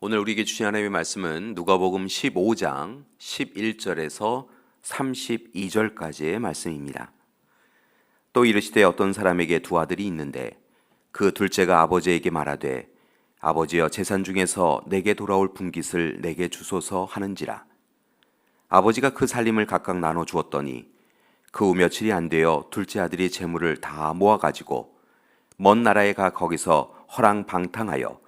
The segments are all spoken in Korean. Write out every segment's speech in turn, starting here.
오늘 우리에게 주신 하나님의 말씀은 누가복음 15장 11절에서 32절까지의 말씀입니다. 또 이르시되 어떤 사람에게 두 아들이 있는데 그 둘째가 아버지에게 말하되 아버지여 재산 중에서 내게 돌아올 분깃을 내게 주소서 하는지라 아버지가 그 살림을 각각 나눠 주었더니 그 후 며칠이 안 되어 둘째 아들이 재물을 다 모아 가지고 먼 나라에 가 거기서 허랑 방탕하여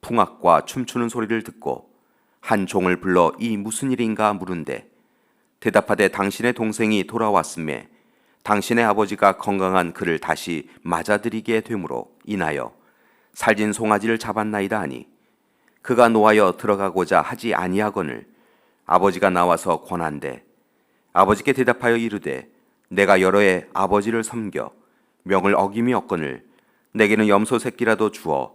풍악과 춤추는 소리를 듣고 한 종을 불러 이 무슨 일인가 물은데 대답하되 당신의 동생이 돌아왔음에 당신의 아버지가 건강한 그를 다시 맞아들이게 되므로 인하여 살진 송아지를 잡았나이다 하니 그가 노하여 들어가고자 하지 아니하거늘 아버지가 나와서 권한대 아버지께 대답하여 이르되 내가 여러 해 아버지를 섬겨 명을 어김이 없거늘 내게는 염소 새끼라도 주어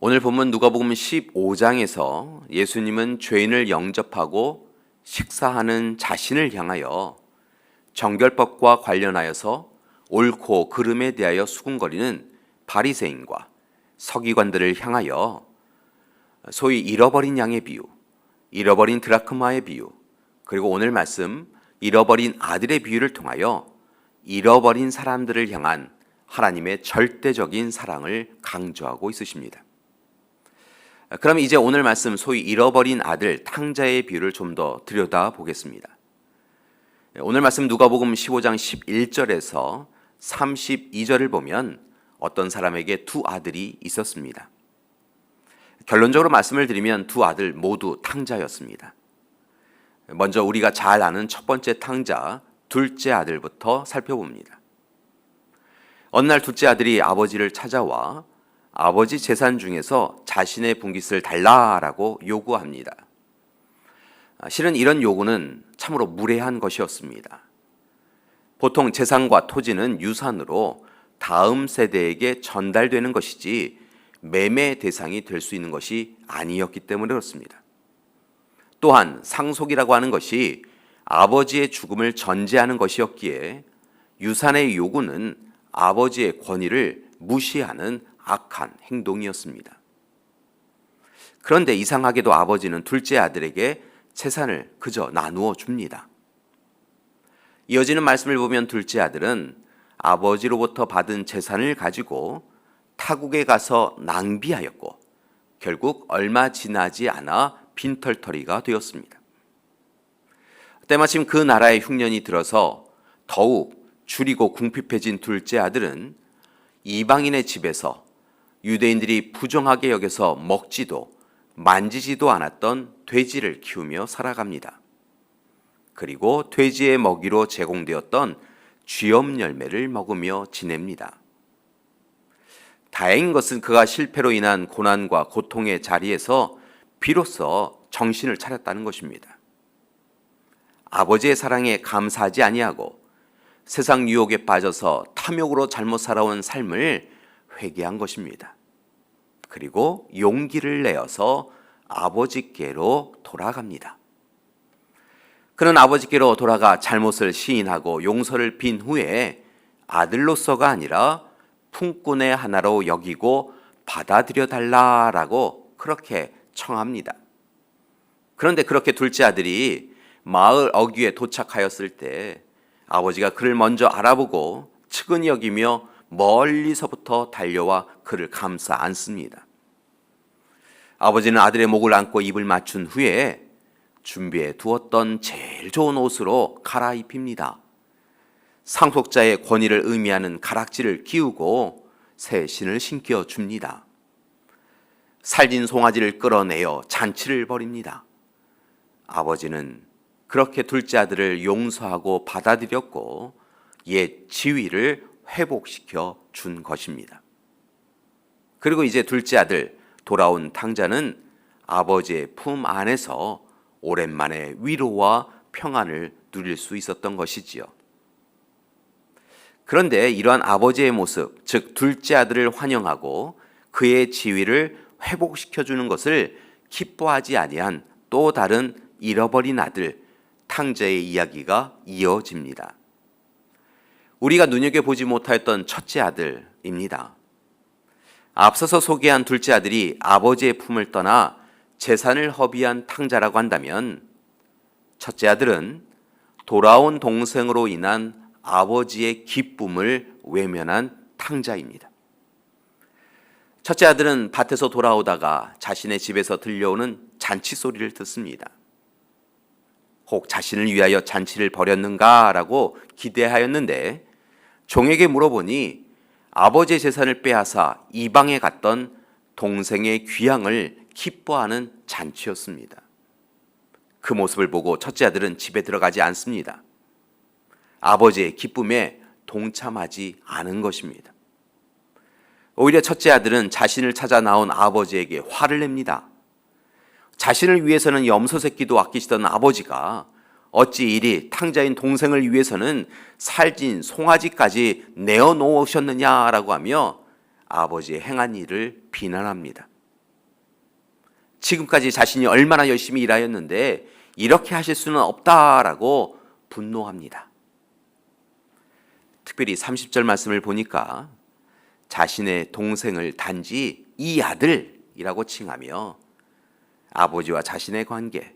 오늘 본문 누가복음 15장에서 예수님은 죄인을 영접하고 식사하는 자신을 향하여 정결법과 관련하여서 옳고 그름에 대하여 수군거리는 바리새인과 서기관들을 향하여 소위 잃어버린 양의 비유, 잃어버린 드라크마의 비유, 그리고 오늘 말씀 잃어버린 아들의 비유를 통하여 잃어버린 사람들을 향한 하나님의 절대적인 사랑을 강조하고 있으십니다. 그럼 이제 오늘 말씀 소위 잃어버린 아들 탕자의 비유를 좀 더 들여다 보겠습니다. 오늘 말씀 누가복음 15장 11절에서 32절을 보면 어떤 사람에게 두 아들이 있었습니다. 결론적으로 말씀을 드리면 두 아들 모두 탕자였습니다. 먼저 우리가 잘 아는 첫 번째 탕자, 둘째 아들부터 살펴봅니다. 어느 날 둘째 아들이 아버지를 찾아와 아버지 재산 중에서 자신의 분깃을 달라라고 요구합니다. 아, 실은 이런 요구는 참으로 무례한 것이었습니다. 보통 재산과 토지는 유산으로 다음 세대에게 전달되는 것이지 매매 대상이 될 수 있는 것이 아니었기 때문에 그렇습니다. 또한 상속이라고 하는 것이 아버지의 죽음을 전제하는 것이었기에 유산의 요구는 아버지의 권위를 무시하는 악한 행동이었습니다. 그런데 이상하게도 아버지는 둘째 아들에게 재산을 그저 나누어 줍니다. 이어지는 말씀을 보면 둘째 아들은 아버지로부터 받은 재산을 가지고 타국에 가서 낭비하였고 결국 얼마 지나지 않아 빈털터리가 되었습니다. 때마침 그 나라의 흉년이 들어서 더욱 줄이고 궁핍해진 둘째 아들은 이방인의 집에서 유대인들이 부정하게 여겨서 먹지도 만지지도 않았던 돼지를 키우며 살아갑니다. 그리고 돼지의 먹이로 제공되었던 쥐염 열매를 먹으며 지냅니다. 다행인 것은 그가 실패로 인한 고난과 고통의 자리에서 비로소 정신을 차렸다는 것입니다. 아버지의 사랑에 감사하지 아니하고 세상 유혹에 빠져서 탐욕으로 잘못 살아온 삶을 회개한 것입니다. 그리고 용기를 내어서 아버지께로 돌아갑니다. 그는 아버지께로 돌아가 잘못을 시인하고 용서를 빈 후에 아들로서가 아니라 품꾼의 하나로 여기고 받아들여 달라라고 그렇게 청합니다. 그런데 그렇게 둘째 아들이 마을 어귀에 도착하였을 때 아버지가 그를 먼저 알아보고 측은히 여기며 멀리서부터 달려와 그를 감싸 안습니다. 아버지는 아들의 목을 안고 입을 맞춘 후에 준비해 두었던 제일 좋은 옷으로 갈아입힙니다. 상속자의 권위를 의미하는 가락지를 끼우고 새 신을 신겨 줍니다. 살진 송아지를 끌어내어 잔치를 벌입니다. 아버지는 그렇게 둘째 아들을 용서하고 받아들였고 옛 지위를 회복시켜 준 것입니다. 그리고 이제 둘째 아들 돌아온 탕자는 아버지의 품 안에서 오랜만에 위로와 평안을 누릴 수 있었던 것이지요. 그런데 이러한 아버지의 모습, 즉 둘째 아들을 환영하고 그의 지위를 회복시켜 주는 것을 기뻐하지 아니한 또 다른 잃어버린 아들 탕자의 이야기가 이어집니다. 우리가 눈여겨 보지 못하였던 첫째 아들입니다. 앞서서 소개한 둘째 아들이 아버지의 품을 떠나 재산을 허비한 탕자라고 한다면 첫째 아들은 돌아온 동생으로 인한 아버지의 기쁨을 외면한 탕자입니다. 첫째 아들은 밭에서 돌아오다가 자신의 집에서 들려오는 잔치 소리를 듣습니다. 혹 자신을 위하여 잔치를 벌였는가라고 기대하였는데 종에게 물어보니 아버지의 재산을 빼앗아 이방에 갔던 동생의 귀향을 기뻐하는 잔치였습니다. 그 모습을 보고 첫째 아들은 집에 들어가지 않습니다. 아버지의 기쁨에 동참하지 않은 것입니다. 오히려 첫째 아들은 자신을 찾아 나온 아버지에게 화를 냅니다. 자신을 위해서는 염소 새끼도 아끼시던 아버지가 어찌 이리 탕자인 동생을 위해서는 살찐 송아지까지 내어 놓으셨느냐라고 하며 아버지의 행한 일을 비난합니다. 지금까지 자신이 얼마나 열심히 일하였는데 이렇게 하실 수는 없다라고 분노합니다. 특별히 30절 말씀을 보니까 자신의 동생을 단지 이 아들이라고 칭하며 아버지와 자신의 관계,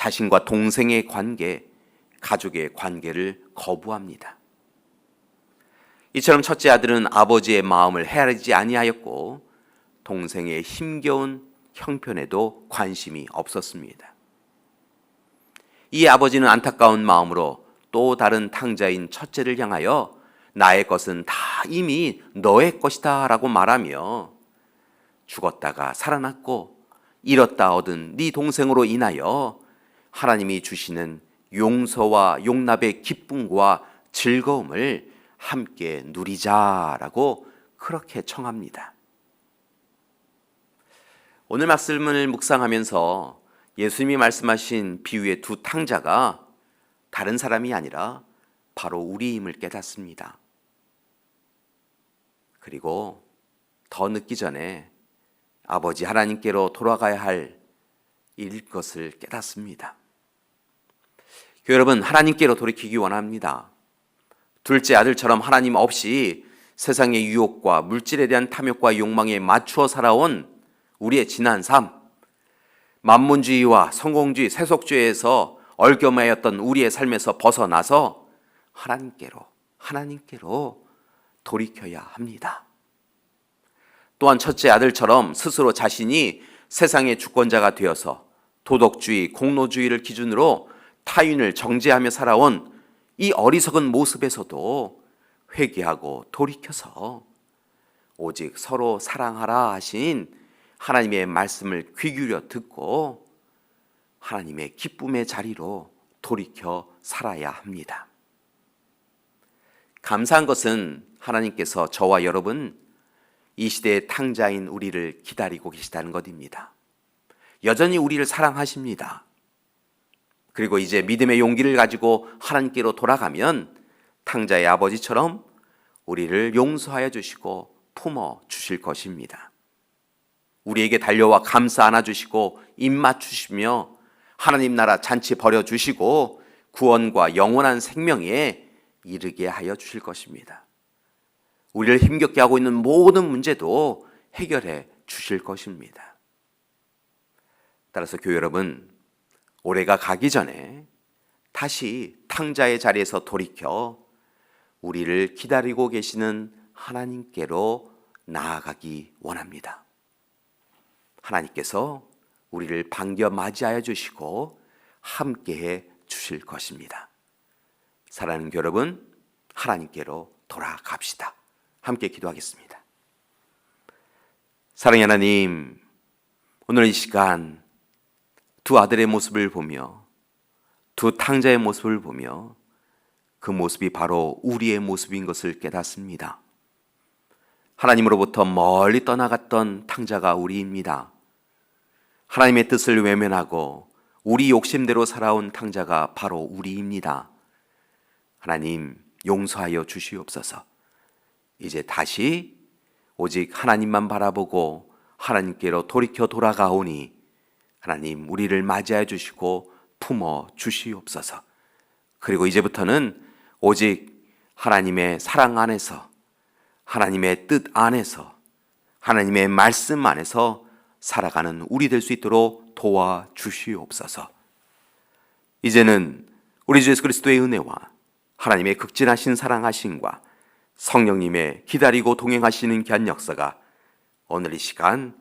자신과 동생의 관계, 가족의 관계를 거부합니다. 이처럼 첫째 아들은 아버지의 마음을 헤아리지 아니하였고 동생의 힘겨운 형편에도 관심이 없었습니다. 이 아버지는 안타까운 마음으로 또 다른 탕자인 첫째를 향하여 나의 것은 다 이미 너의 것이다 라고 말하며 죽었다가 살아났고 잃었다 얻은 네 동생으로 인하여 하나님이 주시는 용서와 용납의 기쁨과 즐거움을 함께 누리자라고 그렇게 청합니다. 오늘 말씀을 묵상하면서 예수님이 말씀하신 비유의 두 탕자가 다른 사람이 아니라 바로 우리임을 깨닫습니다. 그리고 더 늦기 전에 아버지 하나님께로 돌아가야 할 일 것을 깨닫습니다. 교회 여러분, 하나님께로 돌이키기 원합니다. 둘째 아들처럼 하나님 없이 세상의 유혹과 물질에 대한 탐욕과 욕망에 맞추어 살아온 우리의 지난 삶, 만문주의와 성공주의, 세속주의에서 얼겨매였던 우리의 삶에서 벗어나서 하나님께로, 하나님께로 돌이켜야 합니다. 또한 첫째 아들처럼 스스로 자신이 세상의 주권자가 되어서 도덕주의, 공로주의를 기준으로 타인을 정죄하며 살아온 이 어리석은 모습에서도 회개하고 돌이켜서 오직 서로 사랑하라 하신 하나님의 말씀을 귀 기울여 듣고 하나님의 기쁨의 자리로 돌이켜 살아야 합니다. 감사한 것은 하나님께서 저와 여러분 이 시대의 탕자인 우리를 기다리고 계시다는 것입니다. 여전히 우리를 사랑하십니다. 그리고 이제 믿음의 용기를 가지고 하나님께로 돌아가면 탕자의 아버지처럼 우리를 용서하여 주시고 품어 주실 것입니다. 우리에게 달려와 감싸 안아 주시고 입맞 주시며 하나님 나라 잔치 벌여 주시고 구원과 영원한 생명에 이르게 하여 주실 것입니다. 우리를 힘겹게 하고 있는 모든 문제도 해결해 주실 것입니다. 따라서 교회 여러분, 올해가 가기 전에 다시 탕자의 자리에서 돌이켜 우리를 기다리고 계시는 하나님께로 나아가기 원합니다. 하나님께서 우리를 반겨 맞이하여 주시고 함께해 주실 것입니다. 사랑하는 여러분, 하나님께로 돌아갑시다. 함께 기도하겠습니다. 사랑의 하나님, 오늘 이 시간 두 아들의 모습을 보며 두 탕자의 모습을 보며 그 모습이 바로 우리의 모습인 것을 깨닫습니다. 하나님으로부터 멀리 떠나갔던 탕자가 우리입니다. 하나님의 뜻을 외면하고 우리 욕심대로 살아온 탕자가 바로 우리입니다. 하나님 용서하여 주시옵소서. 이제 다시 오직 하나님만 바라보고 하나님께로 돌이켜 돌아가오니 하나님 우리를 맞이해 주시고 품어 주시옵소서. 그리고 이제부터는 오직 하나님의 사랑 안에서 하나님의 뜻 안에서 하나님의 말씀 안에서 살아가는 우리 될 수 있도록 도와 주시옵소서. 이제는 우리 주 예수 그리스도의 은혜와 하나님의 극진하신 사랑하심과 성령님의 기다리고 동행하시는 귀한 역사가 오늘 이 시간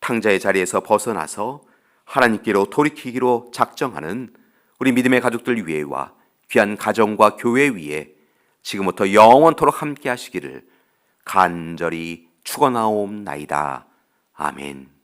탕자의 자리에서 벗어나서 하나님께로 돌이키기로 작정하는 우리 믿음의 가족들 위에와 귀한 가정과 교회 위에 지금부터 영원토록 함께 하시기를 간절히 축원하옵나이다. 아멘.